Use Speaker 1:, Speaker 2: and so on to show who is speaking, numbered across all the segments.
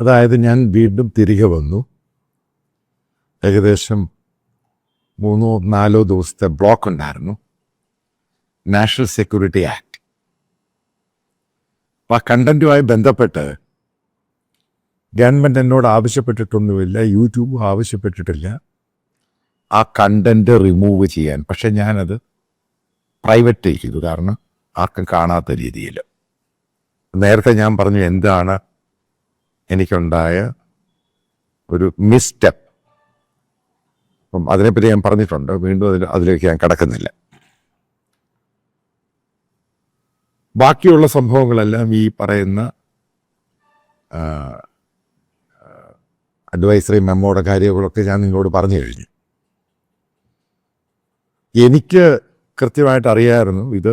Speaker 1: അതായത് ഞാൻ വീണ്ടും തിരികെ വന്നു. ഏകദേശം മൂന്നോ നാലോ ദിവസത്തെ ബ്ലോക്ക് ഉണ്ടായിരുന്നു. National security act. ആ കണ്ടന്റുമായി ബന്ധപ്പെട്ട് ഗവൺമെന്റ് എന്നോട് ആവശ്യപ്പെട്ടിട്ടൊന്നുമില്ല യൂട്യൂബും ആവശ്യപ്പെട്ടിട്ടില്ല. ആ കണ്ടന്റ് റിമൂവ് ചെയ്യാൻ. പക്ഷെ ഞാനത് പ്രൈവറ്റ് ചെയ്തു. കാരണം ആർക്കും കാണാത്ത രീതിയിൽ. നേരത്തെ ഞാൻ പറഞ്ഞു എന്താണ് എനിക്കുണ്ടായ ഒരു മിസ്റ്റെപ്പ് അപ്പം അതിനെപ്പറ്റി ഞാൻ പറഞ്ഞിട്ടുണ്ട്. വീണ്ടും അതിൽ അതിലേക്ക് ഞാൻ കടക്കുന്നില്ല. ബാക്കിയുള്ള സംഭവങ്ങളെല്ലാം ഈ പറയുന്ന അഡ്വൈസറി മെമ്മോയുടെ കാര്യങ്ങളൊക്കെ ഞാൻ നിങ്ങളോട് പറഞ്ഞു കഴിഞ്ഞു. എനിക്ക് കൃത്യമായിട്ട് അറിയായിരുന്നു ഇത്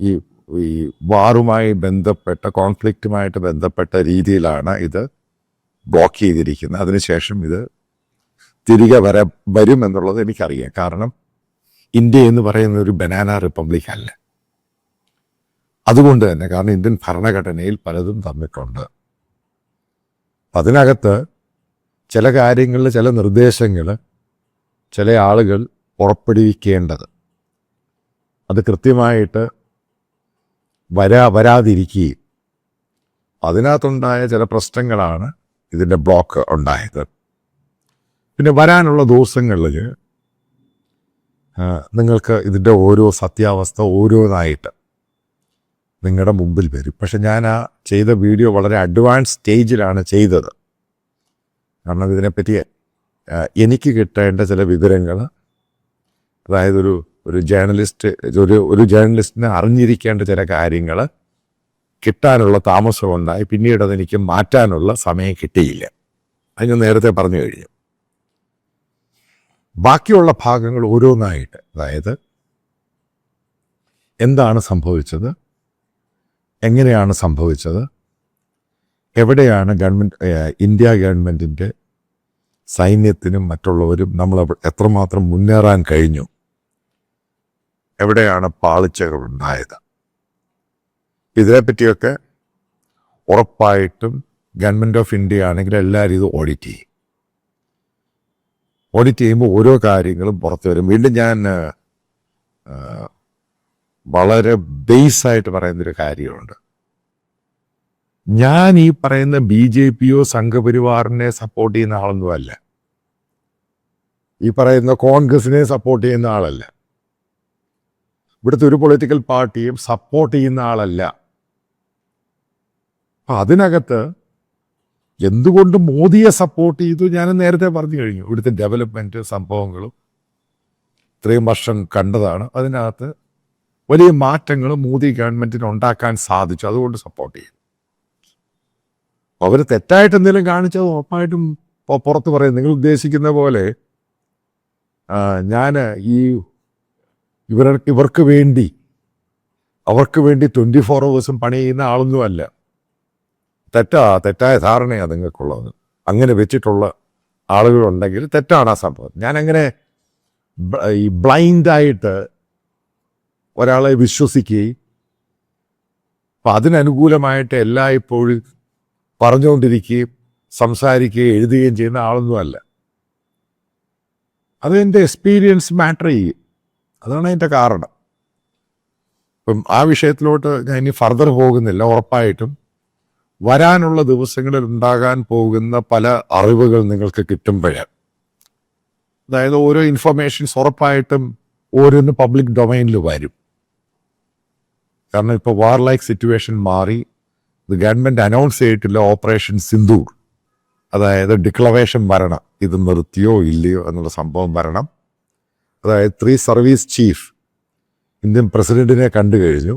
Speaker 1: ഈ ഈ വാറുമായി ബന്ധപ്പെട്ട കോൺഫ്ലിക്റ്റുമായിട്ട് ബന്ധപ്പെട്ട രീതിയിലാണ് ഇത് ബ്ലോക്ക് ചെയ്തിരിക്കുന്നത്. അതിനുശേഷം ഇത് തിരികെ വര വരും എന്നുള്ളത് എനിക്കറിയാം. കാരണം ഇന്ത്യ എന്ന് പറയുന്ന ഒരു ബനാന റിപ്പബ്ലിക് അല്ല. അതുകൊണ്ട് തന്നെ കാരണം ഇന്ത്യൻ ഭരണഘടനയിൽ പലതും തന്നിട്ടുണ്ട് അതിനകത്ത് ചില കാര്യങ്ങളിൽ ചില നിർദ്ദേശങ്ങൾ ചില ആളുകൾ പുറപ്പെടുവിക്കേണ്ടത്. അത് കൃത്യമായിട്ട് വരാ വരാതിരിക്കുകയും. അതിനകത്തുണ്ടായ ചില പ്രശ്നങ്ങളാണ് ഇതിന്റെ ബ്ലോക്ക് ഉണ്ടായത്. പിന്നെ വരാനുള്ള ദിവസങ്ങളിൽ നിങ്ങൾക്ക് ഇതിന്റെ ഓരോ സത്യാവസ്ഥ ഓരോന്നായിട്ട് നിങ്ങളുടെ മുമ്പിൽ വരും. പക്ഷെ ഞാൻ ആ ചെയ്ത വീഡിയോ വളരെ അഡ്വാൻസ് സ്റ്റേജിലാണ് ചെയ്തത്. കാരണം ഇതിനെപ്പറ്റി എനിക്ക് കിട്ടേണ്ട ചില വിവരങ്ങൾ അതായത് ഒരു ഒരു ജേർണലിസ്റ്റ് ഒരു ഒരു ജേർണലിസ്റ്റിന് അറിഞ്ഞിരിക്കേണ്ട ചില കാര്യങ്ങൾ കിട്ടാനുള്ള താമസമുണ്ടായി പിന്നീട് അതെനിക്ക് മാറ്റാനുള്ള സമയം കിട്ടിയില്ല. അത് ഞാൻ നേരത്തെ പറഞ്ഞു കഴിഞ്ഞു. ബാക്കിയുള്ള ഭാഗങ്ങൾ ഓരോന്നായിട്ട് അതായത് എന്താണ് സംഭവിച്ചത്? എങ്ങനെയാണ് സംഭവിച്ചത്? എവിടെയാണ് ഗവൺമെന്റ് ഇന്ത്യ ഗവൺമെന്റിന്റെ സൈന്യത്തിനും മറ്റുള്ളവരും നമ്മൾ എത്രമാത്രം മുന്നേറാൻ കഴിഞ്ഞു? എവിടെയാണ് പാളിച്ചകൾ ഉണ്ടായത്? ഇതിനെപ്പറ്റിയൊക്കെ ഉറപ്പായിട്ടും ഗവൺമെന്റ് ഓഫ് ഇന്ത്യ ആണെങ്കിൽ എല്ലാവരും ഇത് ഓഡിറ്റ് ചെയ്യും. ഓഡിറ്റ് ചെയ്യുമ്പോൾ ഓരോ കാര്യങ്ങളും പുറത്തു വരും. വീണ്ടും ഞാൻ വളരെ ബേസായിട്ട് പറയുന്നൊരു കാര്യമുണ്ട്. ഞാൻ ഈ പറയുന്ന ബി ജെ പിയോ സംഘപരിവാറിനെ സപ്പോർട്ട് ചെയ്യുന്ന ആളൊന്നുമല്ല ഈ പറയുന്ന കോൺഗ്രസിനെ സപ്പോർട്ട് ചെയ്യുന്ന ആളല്ല. ഇവിടുത്തെ ഒരു പൊളിറ്റിക്കൽ പാർട്ടിയും സപ്പോർട്ട് ചെയ്യുന്ന ആളല്ല. അപ്പൊ അതിനകത്ത് എന്തുകൊണ്ട് മോദിയെ സപ്പോർട്ട് ചെയ്തു ഞാൻ നേരത്തെ പറഞ്ഞു കഴിഞ്ഞു. ഇവിടുത്തെ ഡെവലപ്മെന്റ് സംഭവങ്ങളും ഇത്രയും വർഷം കണ്ടതാണ്. അതിനകത്ത് വലിയ മാറ്റങ്ങൾ മോദി ഗവൺമെന്റിന് ഉണ്ടാക്കാൻ സാധിച്ചു. അതുകൊണ്ട് സപ്പോർട്ട് ചെയ്തു. അവർ തെറ്റായിട്ട് എന്തെങ്കിലും കാണിച്ചത് ഉറപ്പായിട്ടും പുറത്ത് പറയും. നിങ്ങൾ ഉദ്ദേശിക്കുന്ന പോലെ ഞാൻ ഈ ഇവർ ഇവർക്ക് വേണ്ടി അവർക്ക് വേണ്ടി ട്വന്റി ഫോർ അവേഴ്സും പണി ചെയ്യുന്ന ആളൊന്നുമല്ല. തെറ്റാ തെറ്റായ ധാരണയാണ് നിങ്ങൾക്കുള്ളത്. അങ്ങനെ വെച്ചിട്ടുള്ള ആളുകളുണ്ടെങ്കിൽ തെറ്റാണ് ആ സംഭവം. ഞാനങ്ങനെ ഈ ബ്ലൈൻഡായിട്ട് ഒരാളെ വിശ്വസിക്കുകയും അപ്പം അതിനനുകൂലമായിട്ട് എല്ലായ്പ്പോഴും പറഞ്ഞുകൊണ്ടിരിക്കുകയും സംസാരിക്കുകയും എഴുതുകയും ചെയ്യുന്ന ആളൊന്നുമല്ല. അത് എന്റെ എക്സ്പീരിയൻസ് മാറ്റർ ചെയ്യും. അതാണ് അതിന്റെ കാരണം. ഇപ്പം ആ വിഷയത്തിലോട്ട് ഞാൻ ഇനി ഫർദർ പോകുന്നില്ല ഉറപ്പായിട്ടും. വരാനുള്ള ദിവസങ്ങളിൽ ഉണ്ടാകാൻ പോകുന്ന പല അറിവുകൾ നിങ്ങൾക്ക് കിട്ടുമ്പോഴേ. അതായത് ഓരോ ഇൻഫർമേഷൻസ് ഉറപ്പായിട്ടും ഓരോന്ന് പബ്ലിക് ഡൊമൈനിൽ വരും. കാരണം ഇപ്പോൾ വാർ ലൈക്ക് സിറ്റുവേഷൻ മാറി ഇത് ഗവൺമെന്റ് അനൗൺസ് ചെയ്തിട്ടില്ല ഓപ്പറേഷൻ സിന്ധൂർ അതായത് ഡിക്ലറേഷൻ വരണം ഇത് നിർത്തിയോ ഇല്ലയോ എന്നുള്ള സംഭവം വരണം. അതായത് ത്രീ സർവീസ് ചീഫ് ഇന്ത്യൻ പ്രസിഡന്റിനെ കണ്ടു കഴിഞ്ഞു.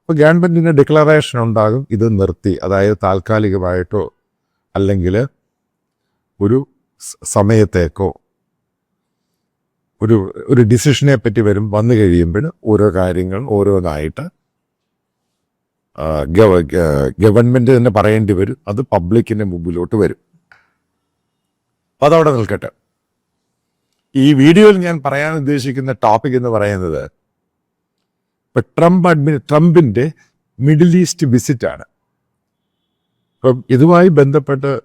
Speaker 1: അപ്പോൾ ഗവൺമെന്റിന് ഡിക്ലറേഷൻ ഉണ്ടാകും. ഇത് നിർത്തി. അതായത് താൽക്കാലികമായിട്ടോ അല്ലെങ്കിൽ ഒരു സമയത്തേക്കോ ഒരു ഒരു ഡിസിഷനെ പറ്റി വരും വന്നു കഴിയുമ്പോൾ ഓരോ കാര്യങ്ങൾ ഓരോന്നായിട്ട് ഗവൺമെന്റ് തന്നെ പറയേണ്ടി വരും. അത് പബ്ലിക്കിന്റെ മുമ്പിലോട്ട് വരും. അപ്പോൾ അതവിടെ നിൽക്കട്ടെ. ഈ വീഡിയോയിൽ ഞാൻ പറയാൻ ഉദ്ദേശിക്കുന്ന ടോപ്പിക് എന്ന് പറയുന്നത് ഇപ്പൊ ട്രംപ് അഡ്മി ട്രംപിന്റെ മിഡിൽ ഈസ്റ്റ് വിസിറ്റ് ആണ്. അപ്പം ഇതുമായി ബന്ധപ്പെട്ട്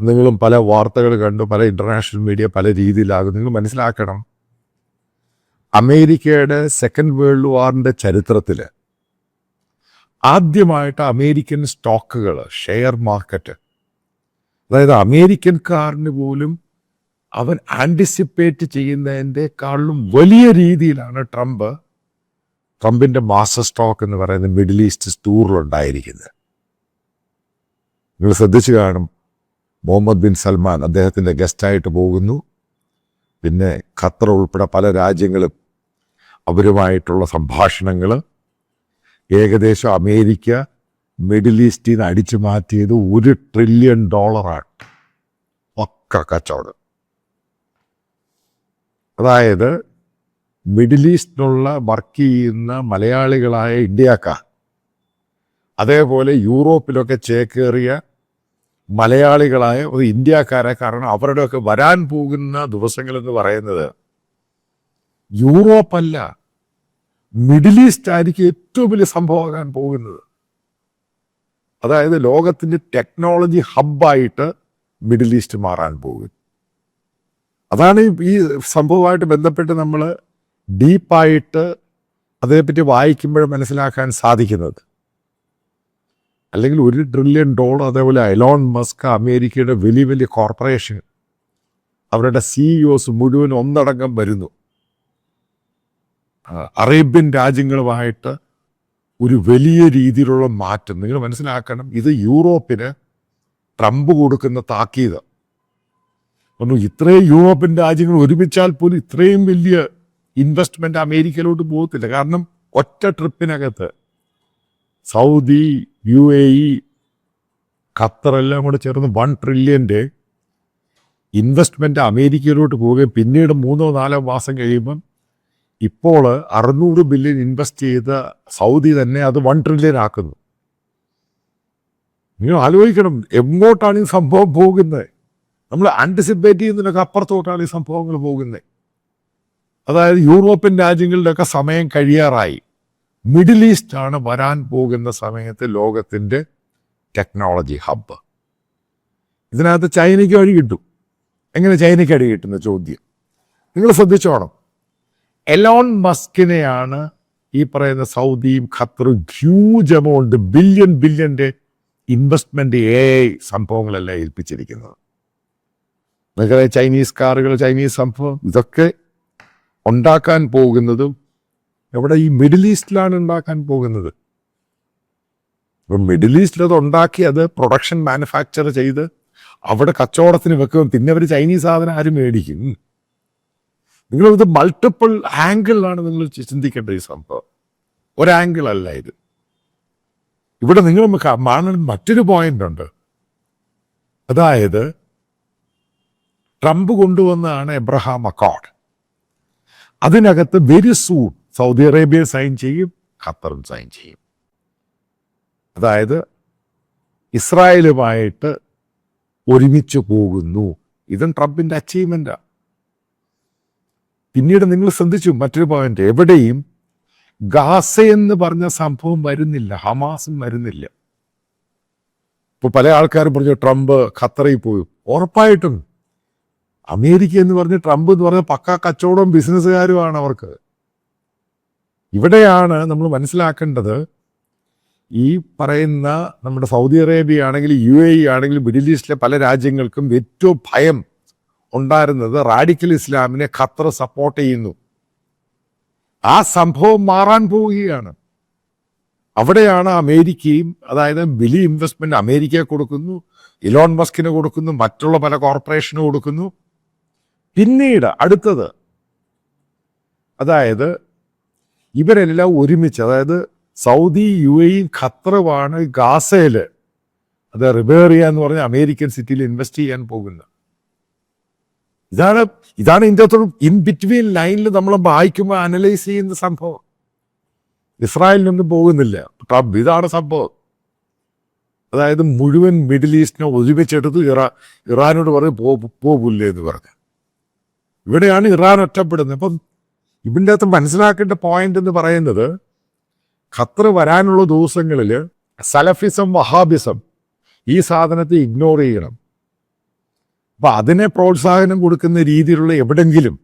Speaker 1: നിങ്ങളും പല വാർത്തകൾ കണ്ടു പല ഇന്റർനാഷണൽ മീഡിയ പല രീതിയിലാകും നിങ്ങൾ മനസ്സിലാക്കണം അമേരിക്കയുടെ സെക്കൻഡ് വേൾഡ് വാറിന്റെ ചരിത്രത്തിൽ ആദ്യമായിട്ട് അമേരിക്കൻ സ്റ്റോക്കുകൾ ഷെയർ മാർക്കറ്റ് അതായത് അമേരിക്കൻകാരന് പോലും അവൻ ആന്റിസിപ്പേറ്റ് ചെയ്യുന്നതിന്റെക്കാളും വലിയ രീതിയിലാണ് ട്രംപ് ട്രംപിന്റെ മാസ്റ്റർ സ്റ്റോക്ക് എന്ന് പറയുന്ന മിഡിൽ ഈസ്റ്റ് ടൂറിലുണ്ടായിരിക്കുന്നത് നിങ്ങൾ ശ്രദ്ധിച്ചു കാണും മുഹമ്മദ് ബിൻ സൽമാൻ അദ്ദേഹത്തിന്റെ ഗസ്റ്റായിട്ട് പോകുന്നു. പിന്നെ ഖത്തർ ഉൾപ്പെടെ പല രാജ്യങ്ങളും അവരുമായിട്ടുള്ള സംഭാഷണങ്ങൾ ഏകദേശം അമേരിക്ക മിഡിൽ ഈസ്റ്റിൽ നിന്ന് അടിച്ചു മാറ്റിയത് ഒരു ട്രില്യൺ ഡോളറാണ് പക്ക കച്ചവടം. അതായത് മിഡിൽ ഈസ്റ്റിനുള്ള വർക്ക് ചെയ്യുന്ന മലയാളികളായ ഇന്ത്യക്കാർ അതേപോലെ യൂറോപ്പിലൊക്കെ ചേക്കേറിയ മലയാളികളായ ഒരു ഇന്ത്യക്കാരെ കാരണം അവരുടെയൊക്കെ വരാൻ പോകുന്ന ദിവസങ്ങൾ എന്ന് പറയുന്നത് യൂറോപ്പല്ല. മിഡിൽ ഈസ്റ്റ് ആയിരിക്കും ഏറ്റവും വലിയ സംഭവമാകാൻ പോകുന്നത്. അതായത് ലോകത്തിന്റെ ടെക്നോളജി ഹബ്ബായിട്ട് മിഡിൽ ഈസ്റ്റ് മാറാൻ പോകും അതാണ് ഈ- സംഭവമായിട്ട് ബന്ധപ്പെട്ട് നമ്മൾ ഡീപ്പായിട്ട് അതേപ്പറ്റി വായിക്കുമ്പോൾ മനസ്സിലാക്കാൻ സാധിക്കുന്നത്. അല്ലെങ്കിൽ ഒരു ട്രില്യൺ ഡോളർ അതേപോലെ എലോൺ മസ്ക് അമേരിക്കയുടെ വലിയ വലിയ കോർപ്പറേഷൻ അവരുടെ സിഇഒസ് മുഴുവൻ ഒന്നടങ്കം വരുന്നു. അറേബ്യൻ രാജ്യങ്ങളുമായിട്ട് ഒരു വലിയ രീതിയിലുള്ള മാറ്റം. നിങ്ങൾ മനസ്സിലാക്കണം ഇത് യൂറോപ്പിന് ട്രംപ് കൊടുക്കുന്ന താക്കീത്. ഒന്ന് ഇത്രയും യൂറോപ്യൻ രാജ്യങ്ങൾ ഒരുമിച്ചാൽ പോലും ഇത്രയും വലിയ ഇൻവെസ്റ്റ്മെന്റ് അമേരിക്കയിലോട്ട് പോകത്തില്ല. കാരണം ഒറ്റ ട്രിപ്പിനകത്ത് Saudi U A E Qatar എല്ലാം കൂടെ ചേർന്ന് വൺ ട്രില്യന്റെ ഇൻവെസ്റ്റ്മെന്റ് അമേരിക്കയിലോട്ട് പോവുകയും പിന്നീട് മൂന്നോ നാലോ മാസം കഴിയുമ്പം ഇപ്പോൾ അറുന്നൂറ് ബില്യൺ ഇൻവെസ്റ്റ് ചെയ്ത സൗദി തന്നെ അത് വൺ ട്രില്യൻ ആക്കുന്നു. നിങ്ങൾ ആലോചിക്കണം എങ്ങോട്ടാണ് ഈ സംഭവം പോകുന്നത്? നമ്മൾ ആന്റിസിപ്പേറ്റ് ചെയ്യുന്നതിനൊക്കെ അപ്പുറത്തോട്ടാണ് ഈ സംഭവങ്ങൾ പോകുന്നത് അതായത് യൂറോപ്യൻ രാജ്യങ്ങളുടെയൊക്കെ സമയം കഴിയാറായി. മിഡിൽ ഈസ്റ്റ് ആണ് വരാൻ പോകുന്ന സമയത്ത് ലോകത്തിന്റെ ടെക്നോളജി ഹബ്ബ് ഇതിനകത്ത് ചൈനയ്ക്ക് വഴി കിട്ടും. എങ്ങനെ ചൈനയ്ക്ക് അടി കിട്ടുന്ന ചോദ്യം. നിങ്ങൾ ശ്രദ്ധിച്ചോണം. എലോൺ മസ്കിനെയാണ് ഈ പറയുന്ന സൗദിയും ഖത്തറും ഹ്യൂജ് എമൗണ്ട് ബില്യൺ ബില്യന്റെ ഇൻവെസ്റ്റ്മെന്റ് എ സംഭവങ്ങളെല്ലാം ഏൽപ്പിച്ചിരിക്കുന്നത്. നിങ്ങൾക്കറിയാം ചൈനീസ് കാറുകൾ ചൈനീസ് സംഭവം ഇതൊക്കെ ഉണ്ടാക്കാൻ പോകുന്നതും എവിടെ ഈ മിഡിൽ ഈസ്റ്റിലാണ് ഉണ്ടാക്കാൻ പോകുന്നത്. ഇപ്പം മിഡിൽ ഈസ്റ്റിൽ അത് ഉണ്ടാക്കി അത് പ്രൊഡക്ഷൻ മാനുഫാക്ചർ ചെയ്ത് അവിടെ കച്ചവടത്തിന് വെക്കും. പിന്നെ അവർ ചൈനീസ് സാധനം ആരും മേടിക്കും. നിങ്ങൾ ഇത് മൾട്ടിപ്പിൾ ആംഗിളിലാണ് നിങ്ങൾ ചിന്തിക്കേണ്ടത് ചിന്തിക്കേണ്ട ഈ സംഭവം. ഒരാംഗിൾ അല്ല ഇത്. ഇവിടെ നിങ്ങൾ കാണുന്ന മറ്റൊരു പോയിന്റ് ഉണ്ട്. അതായത് ട്രംപ് കൊണ്ടുവന്നതാണ് എബ്രഹാം അക്കോർഡ് അതിനകത്ത് very soon Saudi Arabia sign ചെയ്യും ഖത്തറും സൈൻ ചെയ്യും. അതായത് ഇസ്രായേലുമായിട്ട് ഒരുമിച്ച് പോകുന്നു. ഇതും ട്രംപിന്റെ അച്ചീവ്മെന്റാണ് പിന്നീട് നിങ്ങൾ ശ്രദ്ധിച്ചു മറ്റൊരു പോയിന്റ് എവിടെയും ഗാസ എന്ന് പറഞ്ഞ സംഭവം വരുന്നില്ല ഹമാസും വരുന്നില്ല. ഇപ്പൊ പല ആൾക്കാരും പറഞ്ഞു ട്രംപ് ഖത്തറിൽ പോയി. ഉറപ്പായിട്ടും അമേരിക്ക എന്ന് പറഞ്ഞ് ട്രംപ് എന്ന് പറഞ്ഞ പക്ക കച്ചവടവും ബിസിനസ്സുകാരുമാണ് അവർക്ക്. ഇവിടെയാണ് നമ്മൾ മനസ്സിലാക്കേണ്ടത് ഈ പറയുന്ന നമ്മുടെ സൗദി അറേബ്യ ആണെങ്കിലും യു എ ആണെങ്കിലും മിഡിൽ ഈസ്റ്റിലെ പല രാജ്യങ്ങൾക്കും ഏറ്റവും ഭയം ഉണ്ടായിരുന്നത് റാഡിക്കൽ ഇസ്ലാമിനെ ഖത്തർ സപ്പോർട്ട് ചെയ്യുന്നു. ആ സംഭവം മാറാൻ പോവുകയാണ്. അവിടെയാണ് അമേരിക്കയും അതായത് വലിയ ഇൻവെസ്റ്റ്മെന്റ് അമേരിക്ക കൊടുക്കുന്നു ഇലോൺ മസ്കിന് കൊടുക്കുന്നു മറ്റുള്ള പല കോർപ്പറേഷന് കൊടുക്കുന്നു. പിന്നീട് അടുത്തത്. അതായത് ഇവരെല്ലാം ഒരുമിച്ച് അതായത് സൗദി യു എ ഖത്തറുമാണ് ഗാസയിൽ അത് റിബേറിയ എന്ന് പറഞ്ഞ അമേരിക്കൻ സിറ്റിയിൽ ഇൻവെസ്റ്റ് ചെയ്യാൻ പോകുന്നത്. ഇതാണ് ഇതാണ് ഇന്ത്യത്തോടും ഇൻ ബിറ്റ്വീൻ ലൈനിൽ നമ്മൾ വായിക്കുമ്പോൾ അനലൈസ് ചെയ്യുന്ന സംഭവം. ഇസ്രായേലിനൊന്നും പോകുന്നില്ല. ട്രംപ് ഇതാണ് സംഭവം. അതായത് മുഴുവൻ മിഡിൽ ഈസ്റ്റിനെ ഒരുമിച്ചെടുത്ത് ഇറാ ഇറാനോട് പറഞ്ഞ് പോ പോകില്ലേ എന്ന് പറഞ്ഞു. ഇവിടെയാണ് ഇറാൻ ഒറ്റപ്പെടുന്നത്. അപ്പം ഇതിന്റെ അകത്ത് മനസ്സിലാക്കേണ്ട പോയിന്റ് എന്ന് പറയുന്നത് ഖത്തർ വരാനുള്ള ദിവസങ്ങളിൽ സലഫിസം വഹാബിസം ഈ സാധനത്തെ ഇഗ്നോർ ചെയ്യണം. അപ്പം അതിനെ പ്രോത്സാഹനം കൊടുക്കുന്ന രീതിയിലുള്ള എവിടെങ്കിലും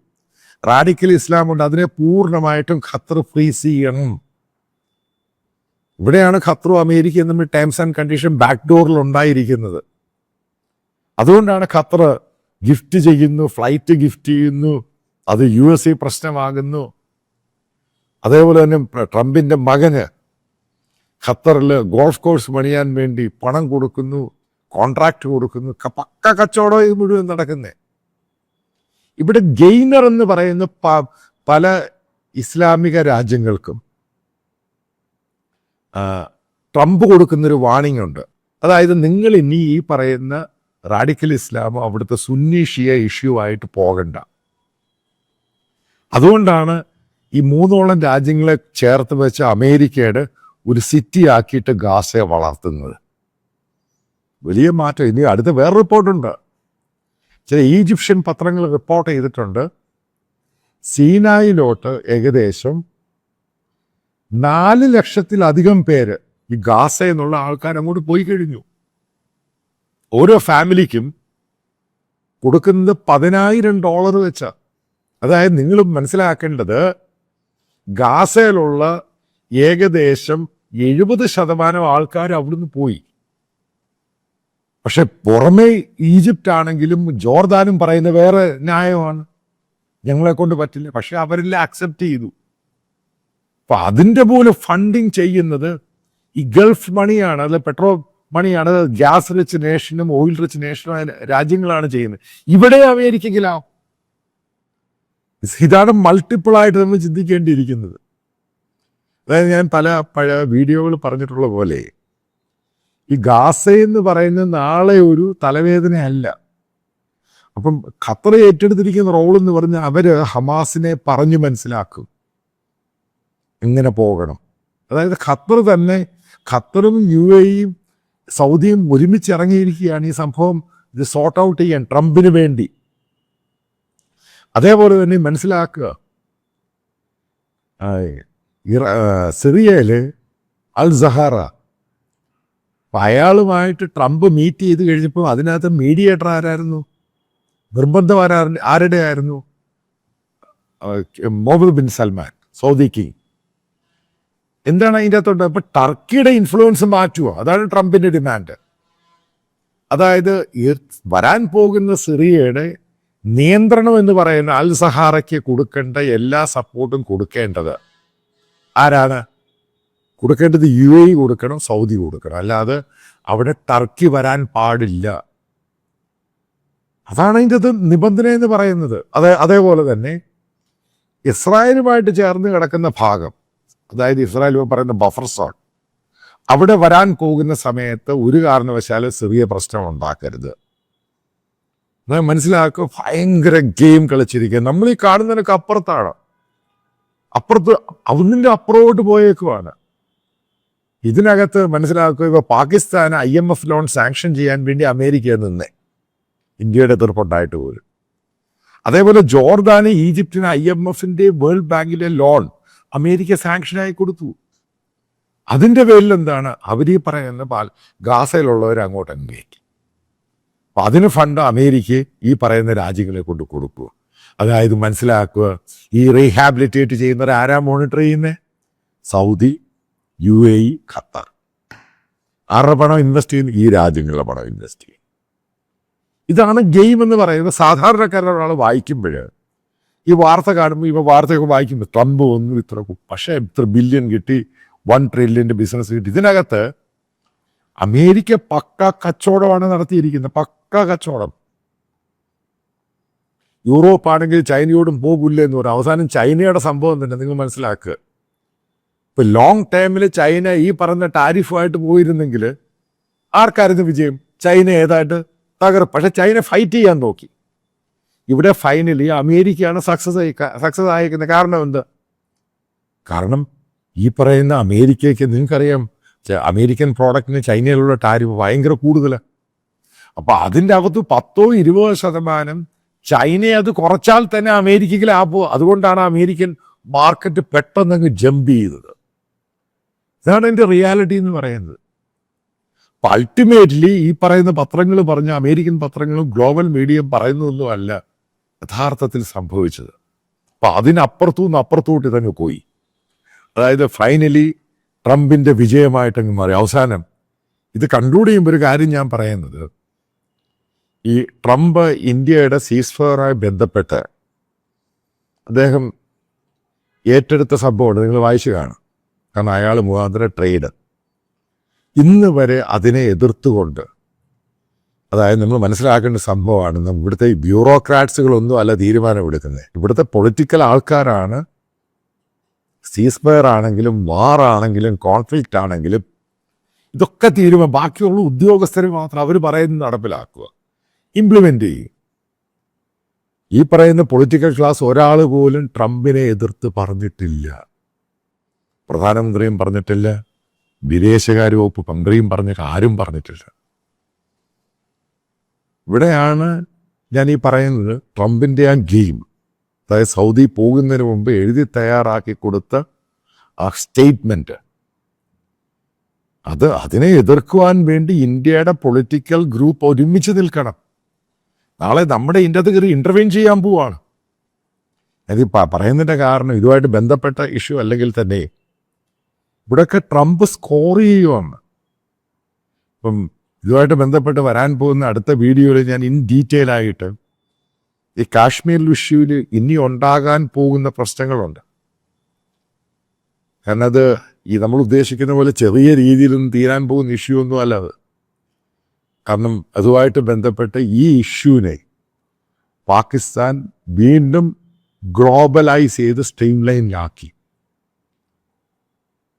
Speaker 1: റാഡിക്കൽ ഇസ്ലാം ഉണ്ട് അതിനെ പൂർണമായിട്ടും ഖത്തർ ഫ്രീസ് ചെയ്യണം. ഇവിടെയാണ് ഖത്തറും അമേരിക്കയും തമ്മിൽ ടേംസ് ആൻഡ് കണ്ടീഷൻ ബാക്ക് ഡോറിൽ ഉണ്ടായിരിക്കുന്നത്. അതുകൊണ്ടാണ് ഖത്തർ ഗിഫ്റ്റ് ചെയ്യുന്നു ഫ്ലൈറ്റ് ഗിഫ്റ്റ് ചെയ്യുന്നു അത് യു എസ് എ പ്രശ്നമാകുന്നു. അതേപോലെ തന്നെ ട്രംപിന്റെ മകന് ഖത്തറിൽ ഗോൾഫ് കോഴ്സ് പണിയാൻ വേണ്ടി പണം കൊടുക്കുന്നു കോൺട്രാക്റ്റ് കൊടുക്കുന്നു പക്ക കച്ചവടം ഇത് മുഴുവൻ നടക്കുന്നേ. ഇവിടെ ഗെയിനർ എന്ന് പറയുന്ന പല ഇസ്ലാമിക രാജ്യങ്ങൾക്കും ട്രംപ് കൊടുക്കുന്നൊരു വാണിംഗ് ഉണ്ട്. അതായത് നിങ്ങൾ ഇനി ഈ പറയുന്ന റാഡിക്കൽ ഇസ്ലാമോ അവിടുത്തെ സുന്നി ഷിയ ഇഷ്യൂ ആയിട്ട് പോകണ്ട. അതുകൊണ്ടാണ് ഈ മൂന്നോളം രാജ്യങ്ങളെ ചേർത്ത് വെച്ച അമേരിക്കയുടെ ഒരു സിറ്റി ആക്കിയിട്ട് ഗാസയെ വളർത്തുന്നത്. വലിയ മാറ്റം. ഇനി അടുത്ത വേറെ റിപ്പോർട്ടുണ്ട്. ചില ഈജിപ്ഷ്യൻ പത്രങ്ങൾ റിപ്പോർട്ട് ചെയ്തിട്ടുണ്ട്. സീനായിലോട്ട് ഏകദേശം നാല് ലക്ഷത്തിലധികം പേര് ഈ ഗാസ എന്നുള്ള ആൾക്കാർ അങ്ങോട്ട് പോയി കഴിഞ്ഞു. ഓരോ ഫാമിലിക്കും കൊടുക്കുന്നത് പതിനായിരം ഡോളർ വെച്ച. അതായത് നിങ്ങൾ മനസ്സിലാക്കേണ്ടത് ഗാസയിലുള്ള ഏകദേശം എഴുപത് ശതമാനം ആൾക്കാർ അവിടുന്ന് പോയി. പക്ഷെ പുറമേ ഈജിപ്റ്റ് ആണെങ്കിലും ജോർദാനും പറയുന്ന വേറെ ന്യായമാണ്. ഞങ്ങളെ കൊണ്ട് പറ്റില്ല. പക്ഷെ അവരെല്ലാം അക്സെപ്റ്റ് ചെയ്തു. അപ്പൊ അതിന്റെ പോലെ ഫണ്ടിങ് ചെയ്യുന്നത് ഈ ഗൾഫ് മണിയാണ് അല്ലെ പെട്രോൾ മണിയാണ് ഗ്യാസ് റിച്ച് നേഷനും ഓയിൽ റിച്ച് നേഷനും ആയ രാജ്യങ്ങളാണ് ചെയ്യുന്നത്. ഇവിടെ അമേരിക്കയിലാവും ഇതാണ് മൾട്ടിപ്പിൾ ആയിട്ട് നമ്മൾ ചിന്തിക്കേണ്ടിയിരിക്കുന്നത്. അതായത് ഞാൻ പല പഴയ വീഡിയോകൾ പറഞ്ഞിട്ടുള്ള പോലെ ഈ ഗാസ എന്ന് പറയുന്ന നാളെ ഒരു തലവേദനയല്ല. അപ്പം ഖത്തർ ഏറ്റെടുത്തിരിക്കുന്ന റോൾ എന്ന് പറഞ്ഞാൽ അവർ ഹമാസിനെ പറഞ്ഞു മനസ്സിലാക്കും. ഇങ്ങനെ പോകണം? അതായത് ഖത്തർ തന്നെ ഖത്തറും യു എയും സൗദിയും ഒരുമിച്ച് ഇറങ്ങിയിരിക്കുകയാണ് ഈ സംഭവം. ഇത് സോർട്ട് ഔട്ട് ചെയ്യാൻ ട്രംപിന് വേണ്ടി. അതേപോലെ തന്നെ മനസ്സിലാക്കുക. സിറിയയിൽ അൽ സഹാറ. അപ്പം അയാളുമായിട്ട് ട്രംപ് മീറ്റ് ചെയ്ത് കഴിഞ്ഞപ്പോൾ അതിനകത്ത് മീഡിയേറ്റർ ആരായിരുന്നു? നിർബന്ധം ആരാ ആരുടെ ആയിരുന്നു Mohammed bin Salman Saudi king. എന്താണ് അതിന്റെ അകത്തോട്ട്? ഇപ്പം ടർക്കിയുടെ ഇൻഫ്ലുവൻസ് മാറ്റുമോ അതാണ് ട്രംപിന്റെ ഡിമാൻഡ് അതായത് വരാൻ പോകുന്ന സിറിയയുടെ നിയന്ത്രണം എന്ന് പറയുന്ന അൽ സഹാറയ്ക്ക് കൊടുക്കേണ്ട എല്ലാ സപ്പോർട്ടും കൊടുക്കേണ്ടത് ആരാണ്? കൊടുക്കേണ്ടത് യു എ കൊടുക്കണം സൗദി കൊടുക്കണം. അല്ലാതെ അവിടെ ടർക്കി വരാൻ പാടില്ല. അതാണ് അതിന്റെ അത് നിബന്ധന എന്ന് പറയുന്നത്. അതേ അതേപോലെ തന്നെ ഇസ്രായേലുമായിട്ട് ചേർന്ന് കിടക്കുന്ന ഭാഗം അതായത് ഇസ്രായേൽ പറയുന്ന ബഫർ സോൺ അവിടെ വരാൻ പോകുന്ന സമയത്ത് ഒരു കാരണവശാലും ചെറിയ പ്രശ്നം ഉണ്ടാക്കരുത്. മനസ്സിലാക്കുക ഭയങ്കര ഗെയിം കളിച്ചിരിക്കുക. നമ്മൾ ഈ കാണുന്നതിനൊക്കെ അപ്പുറത്താണ്. അപ്പുറത്ത് അതിന്റെ അപ്പുറോട്ട് പോയേക്കുവാണ്. ഇതിനകത്ത് മനസ്സിലാക്കുക ഇപ്പൊ പാകിസ്ഥാന് I M F loan sanction ചെയ്യാൻ വേണ്ടി അമേരിക്ക നിന്നേ. ഇന്ത്യയുടെ എതിർപ്പുണ്ടായിട്ട് പോലും. അതേപോലെ ജോർദാന് ഈജിപ്തിന് ഐ എം എഫിന്റെ വേൾഡ് ബാങ്കിലെ ലോൺ അമേരിക്ക സാങ്ഷനായി കൊടുത്തു. അതിന്റെ പേരിൽ എന്താണ്? അവർ ഈ പറയുന്ന പാൽ ഗാസയിലുള്ളവർ അങ്ങോട്ട് അംഗീകരിക്കും അപ്പം അതിന് ഫണ്ട് അമേരിക്ക ഈ പറയുന്ന രാജ്യങ്ങളെ കൊണ്ട് കൊടുക്കുക. അതായത് മനസ്സിലാക്കുക ഈ റീഹാബിലിറ്റേറ്റ് ചെയ്യുന്നവർ ആരാ മോണിറ്റർ ചെയ്യുന്നത് Saudi U A E Qatar. ആരുടെ പണം ഇൻവെസ്റ്റ് ചെയ്യുന്നു? ഈ രാജ്യങ്ങളുടെ പണം ഇൻവെസ്റ്റ് ചെയ്യും ഇതാണ് ഗെയിം എന്ന് പറയുന്നത് സാധാരണക്കാരൊരാൾ വായിക്കുമ്പോഴേ ഈ വാർത്ത കാണുമ്പോൾ ഇപ്പോൾ വാർത്തയൊക്കെ വായിക്കുന്നു ട്രംപ് വന്നു ഇത്ര പക്ഷേ ഇത്ര ബില്യൺ കിട്ടി വൺ ട്രില്യന്റെ ബിസിനസ് കിട്ടി. ഇതിനകത്ത് അമേരിക്ക പക്ക കച്ചവടമാണ് നടത്തിയിരിക്കുന്നത് പക്ക കച്ചവടം. യൂറോപ്പ് ആണെങ്കിൽ ചൈനയോടും പോകില്ല എന്ന് പറയും അവസാനം ചൈനയുടെ സംഭവം തന്നെ നിങ്ങൾ മനസ്സിലാക്കുക ഇപ്പൊ ലോങ് ടൈമിൽ ചൈന ഈ പറഞ്ഞ ടാരിഫുമായിട്ട് പോയിരുന്നെങ്കിൽ ആർക്കായിരുന്നു വിജയം? ചൈന ഏതായിട്ട് തകർപ്പ്. പക്ഷെ ചൈന ഫൈറ്റ് ചെയ്യാൻ നോക്കി. ഇവിടെ ഫൈനലി അമേരിക്കയാണ് സക്സസ് സക്സസ് ആയിരിക്കുന്നത് കാരണം എന്ത്? കാരണം ഈ പറയുന്ന അമേരിക്കയ്ക്ക് നിങ്ങൾക്കറിയാം അമേരിക്കൻ പ്രോഡക്റ്റിന് ചൈനയിലുള്ള ടാരിഫ് ഭയങ്കര കൂടുതലാണ് അപ്പോൾ അതിന്റെ അകത്ത് പത്തോ ഇരുപതോ ശതമാനം ചൈനയെ അത് കുറച്ചാൽ തന്നെ അമേരിക്കയ്ക്ക് ലാഭം. അതുകൊണ്ടാണ് അമേരിക്കൻ മാർക്കറ്റ് പെട്ടെന്ന് അങ്ങ് ജമ്പ് ചെയ്തത്. ഇതാണ് എന്റെ റിയാലിറ്റി എന്ന് പറയുന്നത്. അപ്പം അൾട്ടിമേറ്റ്ലി ഈ പറയുന്ന പത്രങ്ങൾ പറഞ്ഞ അമേരിക്കൻ പത്രങ്ങളും ഗ്ലോബൽ മീഡിയയും പറയുന്നതൊന്നും അല്ല. യഥാർത്ഥത്തിൽ സംഭവിച്ചത്. അപ്പം അതിനപ്പുറത്തു നിന്ന് അപ്പുറത്തോട്ട് ഇതങ്ങ് പോയി. അതായത് ഫൈനലി ട്രംപിന്റെ വിജയമായിട്ടങ്ങ് മാറി. അവസാനം ഇത് കൺക്ലൂഡ് ചെയ്യുമ്പോൾ ഒരു കാര്യം ഞാൻ പറയുന്നത്. ഈ ട്രംപ് ഇന്ത്യയുടെ സീസ്ഫയറുമായി ബന്ധപ്പെട്ട് അദ്ദേഹം ഏറ്റെടുത്ത സംഭവമാണ്. നിങ്ങൾ വായിച്ചു കാണും. കാരണം അയാൾ മുഖാന്തര ട്രേഡ് ഇന്ന് വരെ അതിനെ എതിർത്തുകൊണ്ട് അതായത് നമ്മൾ മനസ്സിലാക്കേണ്ട സംഭവമാണ് ഇവിടുത്തെ ബ്യൂറോക്രാറ്റ്സുകളൊന്നും അല്ല തീരുമാനമെടുക്കുന്നത് ഇവിടുത്തെ പൊളിറ്റിക്കൽ ആൾക്കാരാണ് സീസ്ഫയർ ആണെങ്കിലും വാർ ആണെങ്കിലും കോൺഫ്ലിക്റ്റ് ആണെങ്കിലും ഇതൊക്കെ തീരുമാനം ബാക്കിയുള്ള ഉദ്യോഗസ്ഥർ മാത്രം അവർ പറയുന്നത് നടപ്പിലാക്കുക ഇംപ്ലിമെന്റ് ചെയ്യും ഈ പറയുന്ന പൊളിറ്റിക്കൽ ക്ലാസ് ഒരാൾ പോലും ട്രംപിനെ എതിർത്ത് പറഞ്ഞിട്ടില്ല. പ്രധാനമന്ത്രിയും പറഞ്ഞിട്ടില്ല വിദേശകാര്യ വകുപ്പ് മന്ത്രിയും പറഞ്ഞ ആരും പറഞ്ഞിട്ടില്ല. ഇവിടെയാണ് ഞാൻ ഈ പറയുന്നത് ട്രംപിന്റെ ആ ഗെയിം. അതായത് സൗദി പോകുന്നതിന് മുമ്പ് എഴുതി തയ്യാറാക്കി കൊടുത്ത ആ സ്റ്റേറ്റ്മെന്റ് അത് അതിനെ എതിർക്കുവാൻ വേണ്ടി ഇന്ത്യയുടെ പൊളിറ്റിക്കൽ ഗ്രൂപ്പ് ഒരുമിച്ച് നിൽക്കണം. നാളെ നമ്മുടെ ഇതിന്റെ കയറി ഇന്റർവ്യൂ ചെയ്യാൻ പോവാണ്. അത് പറയുന്നതിന്റെ കാരണം ഇതുമായിട്ട് ബന്ധപ്പെട്ട ഇഷ്യൂ അല്ലെങ്കിൽ തന്നെ ഇവിടെയൊക്കെ ട്രംപ് സ്കോർ ചെയ്യുവാണ്. ഇപ്പം ഇതുമായിട്ട് ബന്ധപ്പെട്ട് വരാൻ പോകുന്ന അടുത്ത വീഡിയോയിൽ ഞാൻ ഇൻ ഡീറ്റെയിൽ ആയിട്ട് ഈ കാശ്മീർ ഇഷ്യൂവിൽ ഇനി ഉണ്ടാകാൻ പോകുന്ന പ്രശ്നങ്ങളുണ്ട്. കാരണം അത് ഈ നമ്മൾ ഉദ്ദേശിക്കുന്ന പോലെ ചെറിയ രീതിയിലൊന്നും തീരാൻ പോകുന്ന ഇഷ്യൂ ഒന്നും അല്ല അത്. കാരണം അതുമായിട്ട് ബന്ധപ്പെട്ട് ഈ ഇഷ്യൂവിനെ പാകിസ്ഥാൻ വീണ്ടും ഗ്ലോബലൈസ് ചെയ്ത് സ്ട്രീം ലൈനിലാക്കി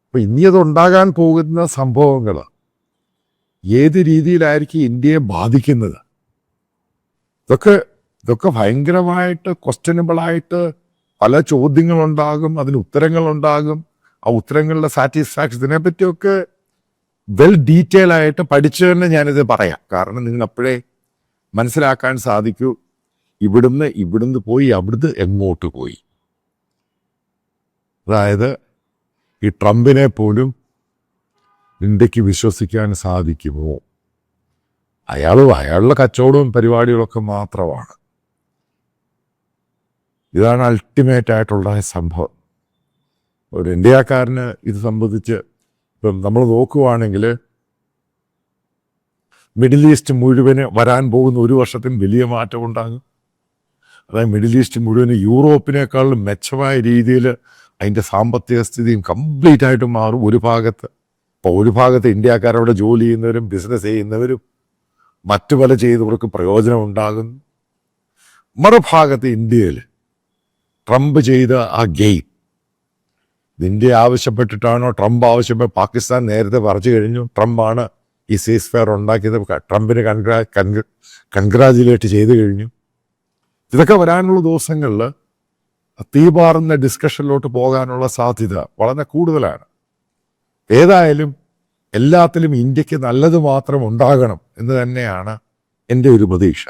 Speaker 1: അപ്പൊ ഇനി അത് ഉണ്ടാകാൻ പോകുന്ന സംഭവങ്ങൾ ഏത് രീതിയിലായിരിക്കും ഇന്ത്യയെ ബാധിക്കുന്നത്? ഇതൊക്കെ ഇതൊക്കെ ഭയങ്കരമായിട്ട് ക്വസ്റ്റ്യനബിളായിട്ട് പല ചോദ്യങ്ങളുണ്ടാകും അതിന് ഉത്തരങ്ങളുണ്ടാകും. ആ ഉത്തരങ്ങളുടെ സാറ്റിസ്ഫാക്ഷൻ ഇതിനെപ്പറ്റിയൊക്കെ വെൽ ഡീറ്റെയിൽ ആയിട്ട് പഠിച്ചു തന്നെ ഞാനിത് പറയാം. കാരണം നിങ്ങൾ അപ്പോഴേ മനസ്സിലാക്കാൻ സാധിക്കൂ ഇവിടുന്ന് ഇവിടുന്ന് പോയി അവിടുന്ന് എങ്ങോട്ട് പോയി? അതായത് ഈ ട്രംപിനെ പോലും ഇന്ത്യയ്ക്ക് വിശ്വസിക്കാൻ സാധിക്കുമോ? അയാൾ അയാളുടെ കച്ചവടവും പരിപാടികളൊക്കെ മാത്രമാണ്. ഇതാണ് അൾട്ടിമേറ്റ് ആയിട്ടുള്ള സംഭവം. ഒരു ഇന്ത്യക്കാരന് ഇത് സംബന്ധിച്ച് ഇപ്പം നമ്മൾ നോക്കുവാണെങ്കിൽ മിഡിൽ ഈസ്റ്റ് മുഴുവൻ വരാൻ പോകുന്ന ഒരു വർഷത്തിന് വലിയ മാറ്റം ഉണ്ടാകും. അതായത് മിഡിൽ ഈസ്റ്റ് മുഴുവൻ യൂറോപ്പിനേക്കാളും മെച്ചമായ രീതിയിൽ അതിന്റെ സാമ്പത്തിക സ്ഥിതിയും കംപ്ലീറ്റ് ആയിട്ട് മാറും ഒരു ഭാഗത്ത്. ഇപ്പോൾ ഒരു ഭാഗത്ത് ഇന്ത്യക്കാരവിടെ ജോലി ചെയ്യുന്നവരും ബിസിനസ് ചെയ്യുന്നവരും മറ്റു പല ചെയ്തവർക്ക് പ്രയോജനം ഉണ്ടാകുന്നു മറുഭാഗത്ത് ഇന്ത്യയിൽ ട്രംപ് ചെയ്ത ആ ഗെയിം ഇന്ത്യ ആവശ്യപ്പെട്ടിട്ടാണോ ട്രംപ് ആവശ്യപ്പെട്ട് പാകിസ്ഥാൻ നേരത്തെ പറഞ്ഞു കഴിഞ്ഞു ട്രംപാണ് ഈ സീസ് ഫെയർ ഉണ്ടാക്കിയത് ട്രംപിന് കൺഗ്രാ കൺഗ്രാജുലേറ്റ് ചെയ്തു കഴിഞ്ഞു. ഇതൊക്കെ വരാനുള്ള ദിവസങ്ങളിൽ തീപാറുന്ന ഡിസ്കഷനിലോട്ട് പോകാനുള്ള സാധ്യത വളരെ കൂടുതലാണ്. ഏതായാലും എല്ലാത്തിലും ഇന്ത്യയ്ക്ക് നല്ലത് മാത്രം ഉണ്ടാകണം എന്ന് തന്നെയാണ് എന്റെ ഒരു പ്രതീക്ഷ.